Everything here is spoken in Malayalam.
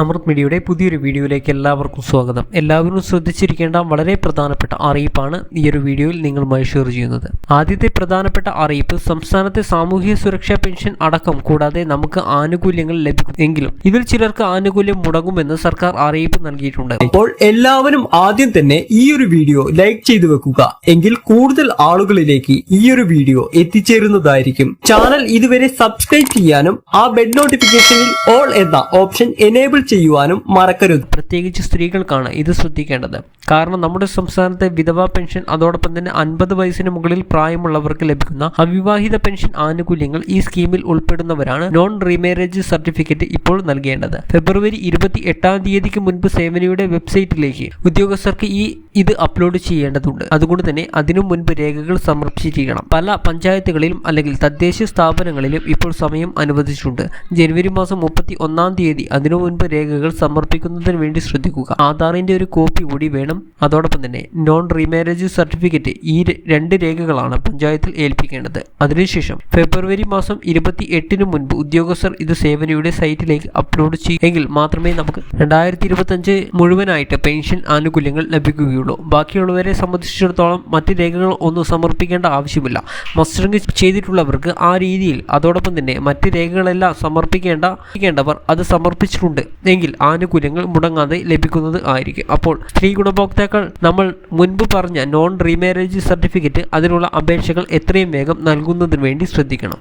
അമൃത് മീഡിയയുടെ പുതിയൊരു വീഡിയോയിലേക്ക് എല്ലാവർക്കും സ്വാഗതം. എല്ലാവരും ശ്രദ്ധിച്ചിരിക്കേണ്ട വളരെ പ്രധാനപ്പെട്ട അറിയിപ്പാണ് ഈ ഒരു വീഡിയോയിൽ നിങ്ങളുമായി ഷെയർ ചെയ്യുന്നത്. ആദ്യത്തെ പ്രധാനപ്പെട്ട അറിയിപ്പ് സംസ്ഥാനത്തെ സാമൂഹിക സുരക്ഷാ പെൻഷൻ അടക്കം കൂടാതെ നമുക്ക് ആനുകൂല്യങ്ങൾ ലഭിക്കും എങ്കിലും ഇതിൽ ചിലർക്ക് ആനുകൂല്യം മുടങ്ങുമെന്ന് സർക്കാർ അറിയിപ്പ് നൽകിയിട്ടുണ്ട്. അപ്പോൾ എല്ലാവരും ആദ്യം തന്നെ ഈ ഒരു വീഡിയോ ലൈക്ക് ചെയ്തു വെക്കുക. എങ്കിൽ കൂടുതൽ ആളുകളിലേക്ക് ഈ ഒരു വീഡിയോ എത്തിച്ചേരുന്നതായിരിക്കും. ചാനൽ ഇതുവരെ സബ്സ്ക്രൈബ് ചെയ്യാനും ആ ബെൽ നോട്ടിഫിക്കേഷനിൽ ഓൾ എന്ന ഓപ്ഷൻ എനേബിൾ ചെയ്യുവാനും മറക്കരുത്. പ്രത്യേകിച്ച് സ്ത്രീകൾക്കാണ് ഇത് ശ്രദ്ധിക്കേണ്ടത്. കാരണം നമ്മുടെ സംസ്ഥാനത്തെ വിധവാ പെൻഷൻ അതോടൊപ്പം തന്നെ അൻപത് വയസ്സിന് മുകളിൽ പ്രായമുള്ളവർക്ക് ലഭിക്കുന്ന അവിവാഹിത പെൻഷൻ ആനുകൂല്യങ്ങൾ ഈ സ്കീമിൽ ഉൾപ്പെടുന്നവരാണ് നോൺ റീമാരേജ് സർട്ടിഫിക്കറ്റ് ഇപ്പോൾ നൽകേണ്ടത്. ഫെബ്രുവരി ഇരുപത്തി എട്ടാം തീയതിക്ക് മുൻപ് സേവനയുടെ വെബ്സൈറ്റിലേക്ക് ഉദ്യോഗസ്ഥർക്ക് ഈ ഇത് അപ്ലോഡ് ചെയ്യേണ്ടതുണ്ട്. അതുകൊണ്ട് തന്നെ അതിനു മുൻപ് രേഖകൾ സമർപ്പിച്ചിരിക്കണം പല പഞ്ചായത്തുകളിലും അല്ലെങ്കിൽ തദ്ദേശ സ്ഥാപനങ്ങളിലും ഇപ്പോൾ സമയം അനുവദിച്ചിട്ടുണ്ട്. ജനുവരി മാസം മുപ്പത്തി ഒന്നാം തീയതി. അതിനു മുൻപ് രേഖകൾ സമർപ്പിക്കുന്നതിന് വേണ്ടി ശ്രദ്ധിക്കുക. ആധാറിന്റെ ഒരു കോപ്പി കൂടി വേണം. അതോടൊപ്പം തന്നെ നോൺ റീമാരേജ് സർട്ടിഫിക്കറ്റ് ഈ രണ്ട് രേഖകളാണ് പഞ്ചായത്തിൽ ഏൽപ്പിക്കേണ്ടത്. അതിനുശേഷം ഫെബ്രുവരി മാസം ഇരുപത്തി എട്ടിന് മുൻപ് ഉദ്യോഗസ്ഥർ ഇത് സേവനയുടെ സൈറ്റിലേക്ക് അപ്ലോഡ് ചെയ്യുമെങ്കിൽ മാത്രമേ നമുക്ക് രണ്ടായിരത്തി ഇരുപത്തഞ്ച് മുഴുവനായിട്ട് പെൻഷൻ ആനുകൂല്യങ്ങൾ ലഭിക്കുകയുള്ളൂ. ബാക്കിയുള്ളവരെ സംബന്ധിച്ചിടത്തോളം മറ്റ് രേഖകൾ ഒന്നും സമർപ്പിക്കേണ്ട ആവശ്യമില്ല. മസ്റ്ററിംഗ് ചെയ്തിട്ടുള്ളവർക്ക് ആ രീതിയിൽ അതോടൊപ്പം തന്നെ മറ്റ് രേഖകളെല്ലാം സമർപ്പിക്കേണ്ട സമർപ്പിക്കേണ്ടവർ അത് സമർപ്പിച്ചിട്ടുണ്ട്. എങ്കിൽ ആനുകൂല്യങ്ങൾ മുടങ്ങാതെ ലഭിക്കുന്നത് ആയിരിക്കും. അപ്പോൾ സ്ത്രീ ഗുണഭോക്താക്കൾ നമ്മൾ മുൻപ് പറഞ്ഞ നോൺ റീമാരേജ് സർട്ടിഫിക്കറ്റ് അതിനുള്ള അപേക്ഷകൾ എത്രയും വേഗം നൽകുന്നതിന് വേണ്ടി ശ്രദ്ധിക്കണം.